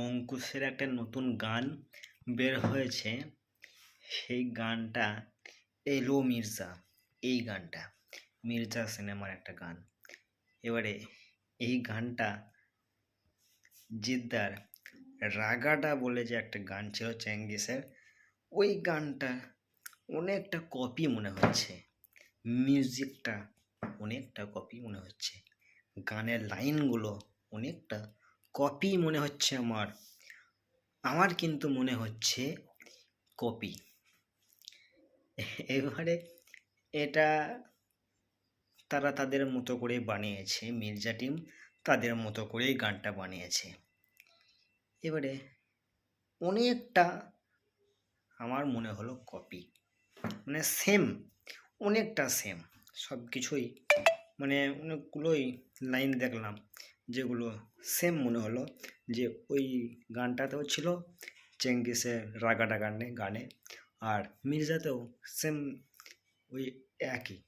অঙ্কুশের একটা নতুন গান বের হয়েছে। সেই গানটা এলো মির্জা, এই গানটা। মির্জা সিনেমার একটা গান। এবারে এই গানটা জিদ্দার রাগাটা বলে যে একটা গান ছিল চেঙ্গিসের, ওই গানটা অনেকটা কপি মনে হচ্ছে। মিউজিকটা অনেকটা কপি মনে হচ্ছে। গানের লাইনগুলো অনেকটা কপি মনে হচ্ছে আমার। আমার কিন্তু মনে হচ্ছে কপি এবারে এটা তারা তাদের মতো করে বানিয়েছে, মির্জা টিম তাদের মতো করেই গানটা বানিয়েছে। এবারে অনেকটা আমার মনে হলো কপি মানে সেম অনেকটা সেম সব কিছুই মানে অনেকগুলোই লাইন দেখলাম। যেগুলো সেম মনে হলো যে ওই গানটাতেও ছিল চেঙ্গিসের রাগাটা গানে গানে, আর মির্জাতেও সেম ওই একই।